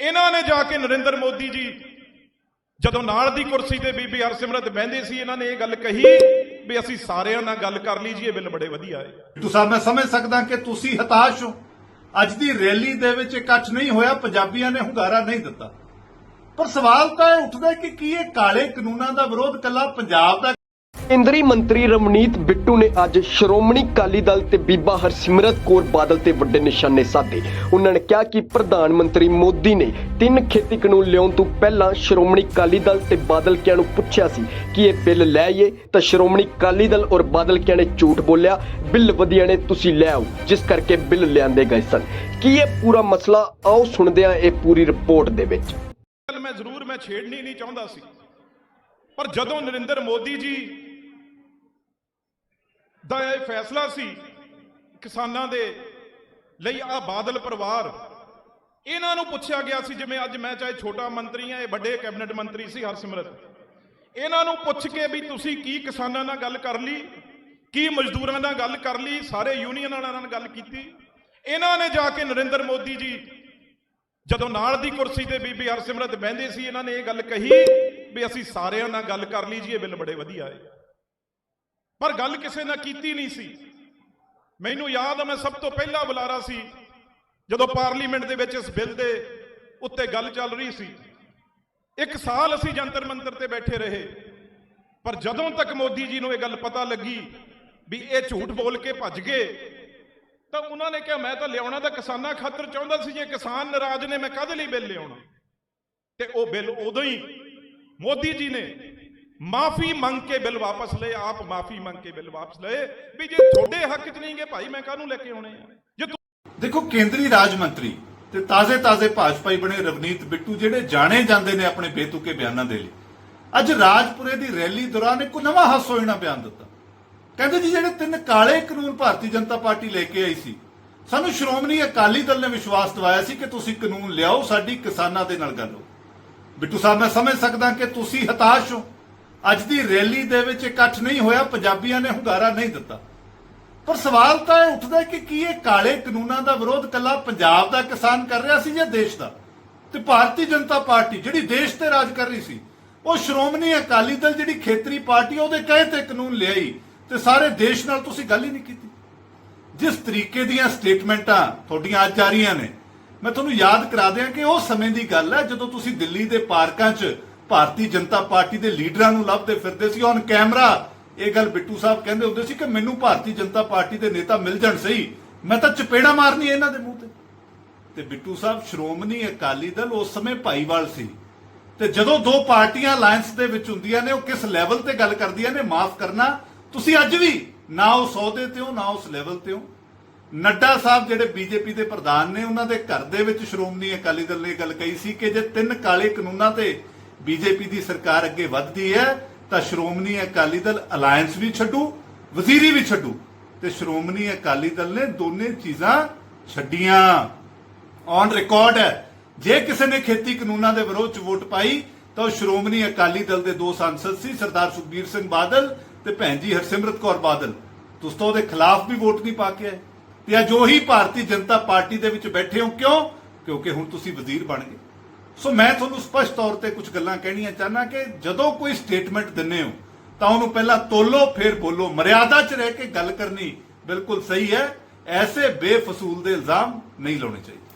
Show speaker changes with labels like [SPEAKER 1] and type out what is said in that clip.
[SPEAKER 1] ਇਹਨਾਂ ਨੇ ਜਾ ਕੇ ਨਰਿੰਦਰ ਮੋਦੀ ਜੀ, ਜਦੋਂ ਨਾਲ ਦੀ ਕੁਰਸੀ ਤੇ ਬੀਬੀ ਹਰਸਿਮਰਤ ਬਹਿੰਦੇ ਸੀ, ਇਹਨਾਂ ਨੇ ਇਹ ਗੱਲ ਕਹੀ ਵੀ ਅਸੀਂ ਸਾਰਿਆਂ ਨਾਲ ਗੱਲ ਕਰ ਲਈ ਜੀ, ਇਹ ਬਿੱਲ ਬੜੇ ਵਧੀਆ ਹੈ।
[SPEAKER 2] ਤੁਸੀਂ ਸਾਹਿਬ ਮੈਂ ਸਮਝ ਸਕਦਾ ਕਿ ਤੁਸੀਂ ਹਤਾਸ਼ ਹੋ। ਅੱਜ ਦੀ ਰੈਲੀ ਦੇ ਵਿੱਚ ਇਕੱਠ ਨਹੀਂ ਹੋਇਆ, ਪੰਜਾਬੀਆਂ ਨੇ ਹੁੰਗਾਰਾ ਨਹੀਂ ਦਿੱਤਾ। ਪਰ ਸਵਾਲ ਤਾਂ ਇਹ ਉੱਠਦਾ ਕਿ ਕੀ ਇਹ ਕਾਲੇ ਕਾਨੂੰਨਾਂ ਦਾ ਵਿਰੋਧ ਕੱਲਾ ਪੰਜਾਬ ਦਾ
[SPEAKER 3] ਕੇਂਦਰੀ ਮੰਤਰੀ ਰਮਨੀਤ ਬਿੱਟੂ ਨੇ ਅੱਜ ਸ਼੍ਰੋਮਣੀ ਅਕਾਲੀ ਦਲ ਤੇ ਬੀਬਾ ਹਰਸਿਮਰਤ ਕੌਰ ਬਾਦਲ ਤੇ ਵੱਡੇ ਨਿਸ਼ਾਨੇ ਸਾਧੇ। ਉਹਨਾਂ ਨੇ ਕਿਹਾ ਕਿ ਪ੍ਰਧਾਨ ਮੰਤਰੀ ਮੋਦੀ ਨੇ ਤਿੰਨ ਖੇਤੀ ਕਾਨੂੰਨ ਲਿਆਉਣ ਤੋਂ ਪਹਿਲਾਂ ਸ਼੍ਰੋਮਣੀ ਅਕਾਲੀ ਦਲ ਤੇ ਬਾਦਲ ਕਿਆਂ ਨੂੰ ਪੁੱਛਿਆ ਸੀ ਕਿ ਇਹ ਬਿੱਲ ਲੈ ਆਈਏ ਤਾਂ ਸ਼੍ਰੋਮਣੀ ਅਕਾਲੀ ਦਲ ਔਰ ਬਾਦਲ ਕਿਆਂ ਨੇ ਝੂਠ ਬੋਲਿਆ, ਬਿੱਲ ਵਧੀਆ ਨੇ, ਤੁਸੀਂ ਲੈ ਆਓ ਜਿਸ ਕਰਕੇ ਬਿੱਲ ਲਿਆਂਦੇ ਗਏ ਸਨ। ਕੀ ਇਹ ਪੂਰਾ ਮਸਲਾ? ਆਓ ਸੁਣਦੇ ਹਾਂ ਇਹ ਪੂਰੀ ਰਿਪੋਰਟ ਦੇ ਵਿੱਚ।
[SPEAKER 1] ਮੈਂ ਜ਼ਰੂਰ, ਮੈਂ ਛੇੜਨੀ ਨਹੀਂ ਚਾਹੁੰਦਾ ਸੀ। ਪਰ ਜਦੋਂ ਨਰਿੰਦਰ ਮੋਦੀ ਜੀ ਦਾ ਇਹ ਫੈਸਲਾ ਸੀ ਕਿਸਾਨਾਂ ਦੇ ਲਈ ਆ ਬਾਦਲ ਪਰਿਵਾਰ। ਇਹਨਾਂ ਨੂੰ ਪੁੱਛਿਆ ਗਿਆ ਸੀ, ਜਿਵੇਂ ਅੱਜ ਮੈਂ ਚਾਹੇ ਛੋਟਾ ਮੰਤਰੀ ਆ ਇਹ ਵੱਡੇ ਕੈਬਨਿਟ ਮੰਤਰੀ ਸੀ ਹਰਸਿਮਰਤ। ਇਹਨਾਂ ਨੂੰ ਪੁੱਛ ਕੇ ਵੀ ਤੁਸੀਂ ਕੀ ਕਿਸਾਨਾਂ ਨਾਲ ਗੱਲ ਕਰ ਲਈ, ਕੀ ਮਜ਼ਦੂਰਾਂ ਨਾਲ ਗੱਲ ਕਰ ਲਈ, ਸਾਰੇ ਯੂਨੀਅਨ ਵਾਲਿਆਂ ਨਾਲ ਗੱਲ ਕੀਤੀ। ਇਹਨਾਂ ਨੇ ਜਾ ਕੇ ਨਰਿੰਦਰ ਮੋਦੀ ਜੀ ਜਦੋਂ ਨਾਲ ਦੀ ਕੁਰਸੀ ਤੇ ਬੀਬੀ ਹਰਸਿਮਰਤ ਬਹਿੰਦੇ ਸੀ, ਇਹਨਾਂ ਨੇ ਇਹ ਗੱਲ ਕਹੀ ਵੀ ਅਸੀਂ ਸਾਰਿਆਂ ਨਾਲ ਗੱਲ ਕਰ ਲਈ ਜੀ, ਇਹ ਬਿੱਲ ਬੜੇ ਵਧੀਆ ਹੈ ਪਰ ਗੱਲ ਕਿਸੇ ਨਾਲ ਕੀਤੀ ਨਹੀਂ ਸੀ। ਮੈਨੂੰ ਯਾਦ ਆ, ਮੈਂ ਸਭ ਤੋਂ ਪਹਿਲਾ ਬੁਲਾਰਾ ਸੀ, ਜਦੋਂ ਪਾਰਲੀਮੈਂਟ ਦੇ ਵਿੱਚ ਇਸ ਬਿੱਲ ਦੇ ਉੱਤੇ ਗੱਲ ਚੱਲ ਰਹੀ ਸੀ। ਇੱਕ ਸਾਲ ਅਸੀਂ ਜੰਤਰ ਮੰਤਰ ਤੇ ਬੈਠੇ ਰਹੇ, ਪਰ ਜਦੋਂ ਤੱਕ ਮੋਦੀ ਜੀ ਨੂੰ ਇਹ ਗੱਲ ਪਤਾ ਲੱਗੀ ਵੀ ਇਹ ਝੂਠ ਬੋਲ ਕੇ ਭੱਜ ਗਏ, ਤਾਂ ਉਹਨਾਂ ਨੇ ਕਿਹਾ, ਮੈਂ ਤਾਂ ਲਿਆਉਣਾ ਤਾਂ ਕਿਸਾਨਾਂ ਖਾਤਰ ਚਾਹੁੰਦਾ ਸੀ ਜੇ ਕਿਸਾਨ ਨਾਰਾਜ਼ ਨੇ, ਮੈਂ ਕਾਹਦੇ ਲਈ ਬਿੱਲ ਲਿਆਉਣਾ? ਤੇ ਉਹ ਬਿੱਲ ਉਦੋਂ ਹੀ ਮੋਦੀ ਜੀ ਨੇ ਮਾਫੀ ਮੰਗ ਕੇ ਬਿੱਲ ਵਾਪਸ ਲਏ, ਆਪ ਮਾਫੀ ਮੰਗ ਕੇ ਬਿੱਲ ਵਾਪਸ ਲਏ। ਵੀ ਜੇ ਤੁਹਾਡੇ ਹੱਕ 'ਚ ਨਹੀਂਗੇ ਭਾਈ ਮੈਂ ਕਾਹਨੂੰ ਲੈ ਕੇ ਆਉਣੇ ਆ? ਜੇ
[SPEAKER 2] ਦੇਖੋ, ਕੇਂਦਰੀ ਰਾਜ ਮੰਤਰੀ ਤੇ ਤਾਜ਼ੇ-ਤਾਜ਼ੇ ਭਾਜਪਾਈ ਬਣੇ ਰਵਨੀਤ ਬਿੱਟੂ, ਜਿਹੜੇ ਜਾਣੇ ਜਾਂਦੇ ਨੇ ਆਪਣੇ ਬੇਤੁਕੇ ਬਿਆਨਾਂ ਦੇ ਲਈ। ਅੱਜ ਰਾਜਪੁਰੇ ਦੀ ਰੈਲੀ ਦੌਰਾਨ ਇੱਕ ਨਵਾਂ ਹਾਸੋਹੀਣਾ ਬਿਆਨ ਦਿੱਤਾ। ਕਹਿੰਦੇ ਜੀ, ਜਿਹੜੇ ਤਿੰਨ ਕਾਲੇ ਕਾਨੂੰਨ ਭਾਰਤੀ ਜਨਤਾ ਪਾਰਟੀ ਲੈ ਕੇ ਆਈ ਸੀ, ਸਾਨੂੰ ਸ਼੍ਰੋਮਣੀ ਅਕਾਲੀ ਦਲ ਨੇ ਵਿਸ਼ਵਾਸ ਦਿਵਾਇਆ ਸੀ ਕਿ ਤੁਸੀਂ ਕਾਨੂੰਨ ਲਿਆਓ, ਸਾਡੀ ਕਿਸਾਨਾਂ ਦੇ ਨਾਲ ਗੱਲ ਹੋ। ਬਿੱਟੂ ਸਾਹਿਬ, ਮੈਂ ਸਮਝ ਸਕਦਾ ਕਿ ਤੁਸੀਂ ਹਤਾਸ਼ ਹੋ। ਅੱਜ ਦੀ ਰੈਲੀ ਦੇ ਵਿੱਚ ਇਕੱਠ ਨਹੀਂ ਹੋਇਆ, ਪੰਜਾਬੀਆਂ ਨੇ ਹੁੰਗਾਰਾ ਨਹੀਂ ਦਿੱਤਾ। ਪਰ ਸਵਾਲ ਤਾਂ ਇਹ ਉੱਠਦਾ ਕਿ ਕੀ ਇਹ ਕਾਲੇ ਕਾਨੂੰਨਾਂ ਦਾ ਵਿਰੋਧ ਕੱਲਾ ਪੰਜਾਬ ਦਾ ਕਿਸਾਨ ਕਰ ਰਿਹਾ ਸੀ ਜਾਂ ਦੇਸ਼ ਦਾ? ਤੇ ਭਾਰਤੀ ਜਨਤਾ ਪਾਰਟੀ, ਜਿਹੜੀ ਦੇਸ਼ ਤੇ ਰਾਜ ਕਰ ਰਹੀ ਸੀ, ਉਹ ਸ਼੍ਰੋਮਣੀ ਅਕਾਲੀ ਦਲ ਜਿਹੜੀ ਖੇਤਰੀ ਪਾਰਟੀ ਉਹਦੇ ਕਹੇ ਤੇ ਕਾਨੂੰਨ ਲਿਆਈ ਤੇ ਸਾਰੇ ਦੇਸ਼ ਨਾਲ ਤੁਸੀਂ ਗੱਲ ਹੀ ਨਹੀਂ ਕੀਤੀ। ਜਿਸ ਤਰੀਕੇ ਦੀਆਂ ਸਟੇਟਮੈਂਟਾਂ ਤੁਹਾਡੀਆਂ ਅੱਜ ਆ ਰਹੀਆਂ ਨੇ, ਮੈਂ ਤੁਹਾਨੂੰ ਯਾਦ ਕਰਾ ਦਿਆਂ ਕਿ ਉਹ ਸਮੇਂ ਦੀ ਗੱਲ ਹੈ ਜਦੋਂ ਤੁਸੀਂ ਦਿੱਲੀ ਦੇ ਪਾਰਕਾਂ 'ਚ ਭਾਰਤੀ ਜਨਤਾ ਪਾਰਟੀ ਦੇ ਲੀਡਰਾਂ ਨੂੰ ਲੱਭਦੇ ਫਿਰਦੇ ਸੀ। ਔਨ ਕੈਮਰਾ ਇਹ ਗੱਲ ਬਿੱਟੂ ਸਾਹਿਬ ਕਹਿੰਦੇ ਹੁੰਦੇ ਸੀ ਕਿ ਮੈਨੂੰ ਭਾਰਤੀ ਜਨਤਾ ਪਾਰਟੀ ਦੇ ਨੇਤਾ ਮਿਲ ਜਾਣ ਸਹੀ। ਮੈਂ ਤਾਂ ਚਪੇੜਾ ਮਾਰਨੀ ਇਹਨਾਂ ਦੇ ਮੂੰਹ ਤੇ। ਤੇ ਬਿੱਟੂ ਸਾਹਿਬ, ਸ਼੍ਰੋਮਣੀ ਅਕਾਲੀ ਦਲ ਉਸ ਸਮੇਂ ਭਾਈਵਾਲ ਸੀ। ਤੇ ਜਦੋਂ ਦੋ ਪਾਰਟੀਆਂ ਅਲਾਈਅੰਸ ਦੇ ਵਿੱਚ ਹੁੰਦੀਆਂ ਨੇ, ਉਹ ਕਿਸ ਲੈਵਲ ਤੇ ਗੱਲ ਕਰਦੀਆਂ ਨੇ, ਮਾਫ ਕਰਨਾ। ਤੁਸੀਂ ਅੱਜ ਵੀ ਨਾ ਉਸ ਸੌਦੇ ਤੇ ਹੋ, ਨਾ ਉਸ ਲੈਵਲ ਤੇ ਹੋ। ਨੱਡਾ ਸਾਹਿਬ ਜਿਹੜੇ ਬੀਜੇਪੀ ਦੇ ਪ੍ਰਧਾਨ ਨੇ, ਉਹਨਾਂ ਦੇ ਘਰ ਦੇ ਵਿੱਚ ਸ਼੍ਰੋਮਣੀ ਅਕਾਲੀ ਦਲ ਨੇ ਗੱਲ ਕਹੀ ਸੀ ਕਿ ਜੇ ਤਿੰਨ ਕਾਲੇ ਕਾਨੂੰਨਾਂ ਤੇ ਬੀਜੇਪੀ ਦੀ ਸਰਕਾਰ ਅੱਗੇ ਵੱਧਦੀ ਹੈ, ਤਾਂ ਸ਼੍ਰੋਮਣੀ ਅਕਾਲੀ ਦਲ ਅਲਾਈਅੰਸ ਵੀ ਛੱਡੂ, ਵਜ਼ੀਰੀ ਵੀ ਛੱਡੂ। ਤੇ ਸ਼੍ਰੋਮਣੀ ਅਕਾਲੀ ਦਲ ਨੇ ਦੋਨੇ ਚੀਜ਼ਾਂ ਛੱਡੀਆਂ। ਔਨ ਰਿਕਾਰਡ ਹੈ। ਜੇ ਕਿਸੇ ਨੇ ਖੇਤੀ ਕਾਨੂੰਨਾਂ ਦੇ ਵਿਰੋਧ ਚ ਵੋਟ ਪਾਈ, ਤਾਂ ਉਹ ਸ਼੍ਰੋਮਣੀ ਅਕਾਲੀ ਦਲ ਦੇ ਦੋ ਸੰਸਦ ਸੀ, ਸਰਦਾਰ ਸੁਖਬੀਰ ਸਿੰਘ ਬਾਦਲ ਤੇ ਭੈਣ ਜੀ ਹਰਸਿਮਰਤ ਕੌਰ ਬਾਦਲ। ਤੁਸੀਂ ਤਾਂ ਉਹਦੇ ਖਿਲਾਫ ਵੀ ਵੋਟ ਨਹੀਂ ਪਾ ਕੇ ਆਏ। ਤੇ ਅੱਜ ਉਹੀ ਭਾਰਤੀ ਜਨਤਾ ਪਾਰਟੀ ਦੇ ਵਿੱਚ ਬੈਠੇ ਹੋ ਕਿਉਂ? ਕਿਉਂਕਿ ਹੁਣ ਤੁਸੀਂ ਵਜ਼ੀਰ ਬਣ ਗਏ। ਸੋ ਮੈਂ ਤੁਹਾਨੂੰ ਸਪਸ਼ਟ ਤੌਰ ਤੇ ਕੁਝ ਗੱਲਾਂ ਕਹਿਣੀਆਂ ਚਾਹਨਾ ਕਿ ਜਦੋਂ ਕੋਈ ਸਟੇਟਮੈਂਟ ਦਿੰਨੇ ਹੋ, ਤਾਂ ਉਹਨੂੰ ਪਹਿਲਾਂ ਤੋਲੋ, ਫਿਰ ਬੋਲੋ। ਮਰਿਆਦਾ 'ਚ ਰਹਿ ਕੇ ਗੱਲ ਕਰਨੀ ਬਿਲਕੁਲ ਸਹੀ ਹੈ। ਐਸੇ ਬੇਫਸੂਲ ਦੇ ਇਲਜ਼ਾਮ ਨਹੀਂ ਲਾਉਣੇ ਚਾਹੀਦੇ।